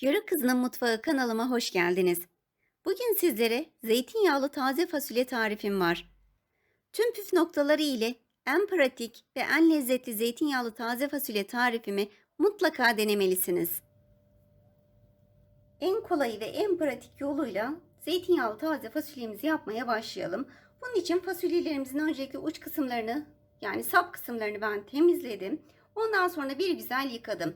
Yarı Kızının Mutfağı kanalıma hoş geldiniz. Bugün sizlere zeytinyağlı taze fasulye tarifim var. Tüm püf noktaları ile en pratik ve en lezzetli zeytinyağlı taze fasulye tarifimi mutlaka denemelisiniz. En kolay ve en pratik yoluyla zeytinyağlı taze fasulyemizi yapmaya başlayalım. Bunun için fasulyelerimizin öncelikle uç kısımlarını yani sap kısımlarını ben temizledim. Ondan sonra bir güzel yıkadım.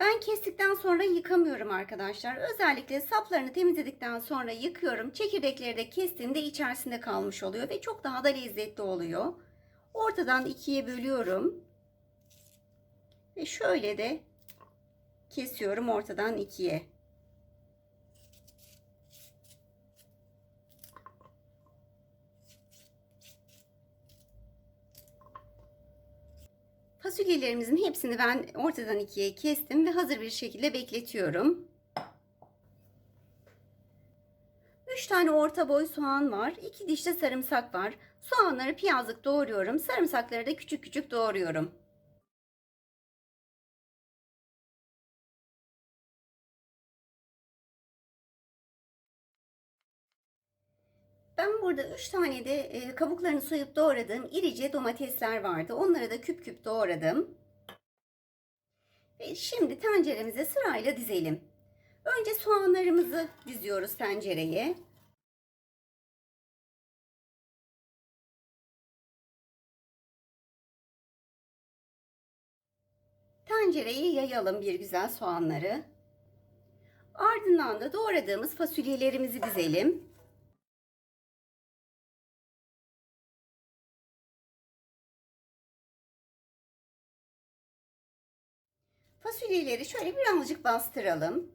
Ben kestikten sonra yıkamıyorum arkadaşlar. Özellikle saplarını temizledikten sonra yıkıyorum. Çekirdekleri de kestiğimde içerisinde kalmış oluyor ve çok daha da lezzetli oluyor. Ortadan ikiye bölüyorum. Ve şöyle de kesiyorum ortadan ikiye. Fasulyelerimizin hepsini ben ortadan ikiye kestim ve hazır bir şekilde bekletiyorum. 3 tane orta boy soğan var. 2 diş de sarımsak var. Soğanları piyazlık doğruyorum. Sarımsakları da küçük küçük doğruyorum. Ben burada 3 tane de e, kabuklarını soyup doğradığım irice domatesler vardı. Onları da küp küp doğradım. Ve şimdi tenceremize sırayla dizelim. Önce soğanlarımızı diziyoruz tencereye. Tencereye yayalım bir güzel soğanları. Ardından da doğradığımız fasulyelerimizi dizelim. Fasulyeleri şöyle birazcık bastıralım.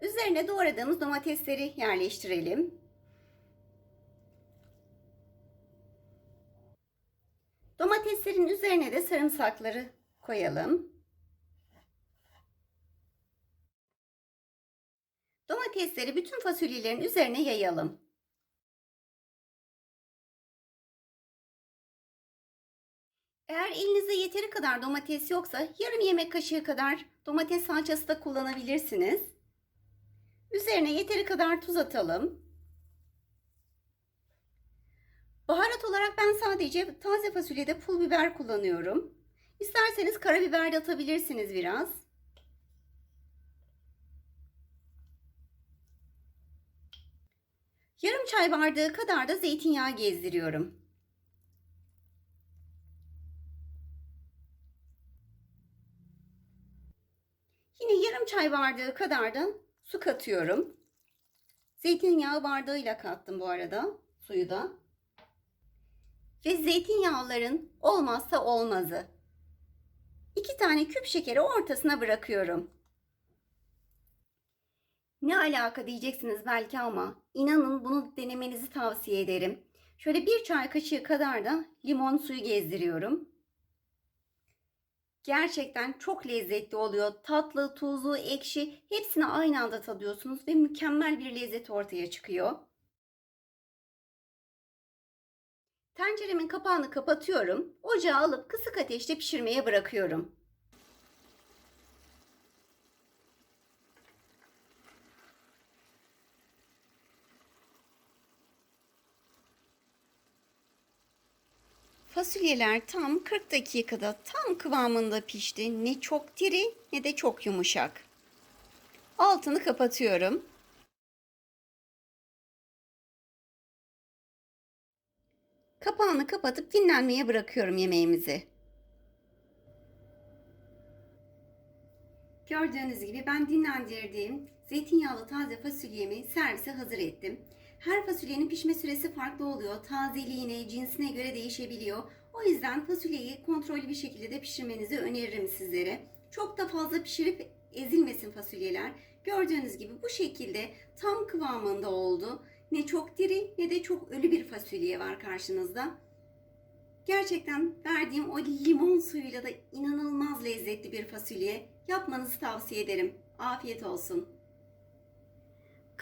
Üzerine doğradığımız domatesleri yerleştirelim. Domateslerin üzerine de sarımsakları koyalım. Domatesleri bütün fasulyelerin üzerine yayalım. Eğer elinizde yeteri kadar domates yoksa yarım yemek kaşığı kadar domates salçası da kullanabilirsiniz. Üzerine yeteri kadar tuz atalım. Baharat olarak ben sadece taze fasulyede pul biber kullanıyorum. İsterseniz karabiber de atabilirsiniz biraz. Yarım çay bardağı kadar da zeytinyağı gezdiriyorum. Yine yarım çay bardağı kadar da su katıyorum. Zeytinyağı bardağıyla kattım bu arada suyu da. Ve zeytinyağların olmazsa olmazı. İki tane küp şekeri ortasına bırakıyorum. Ne alaka diyeceksiniz belki ama inanın bunu denemenizi tavsiye ederim. Şöyle bir çay kaşığı kadar da limon suyu gezdiriyorum. Gerçekten çok lezzetli oluyor. Tatlı, tuzlu, ekşi hepsini aynı anda tadıyorsunuz ve mükemmel bir lezzet ortaya çıkıyor. Tenceremin kapağını kapatıyorum. Ocağa alıp kısık ateşte pişirmeye bırakıyorum. Fasulyeler tam 40 dakikada tam kıvamında pişti. Ne çok diri ne de çok yumuşak. Altını kapatıyorum. Kapağını kapatıp dinlenmeye bırakıyorum yemeğimizi. Gördüğünüz gibi ben dinlendirdiğim zeytinyağlı taze fasulyemi servise hazır ettim. Her fasulyenin pişme süresi farklı oluyor. Tazeliğine, cinsine göre değişebiliyor. O yüzden fasulyeyi kontrollü bir şekilde de pişirmenizi öneririm sizlere. Çok da fazla pişirip ezilmesin fasulyeler. Gördüğünüz gibi bu şekilde tam kıvamında oldu. Ne çok diri ne de çok ölü bir fasulye var karşınızda. Gerçekten verdiğim o limon suyuyla da inanılmaz lezzetli bir fasulye. Yapmanızı tavsiye ederim. Afiyet olsun.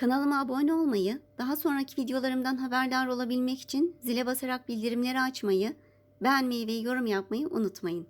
Kanalıma abone olmayı, daha sonraki videolarımdan haberdar olabilmek için zile basarak bildirimleri açmayı, beğenmeyi ve yorum yapmayı unutmayın.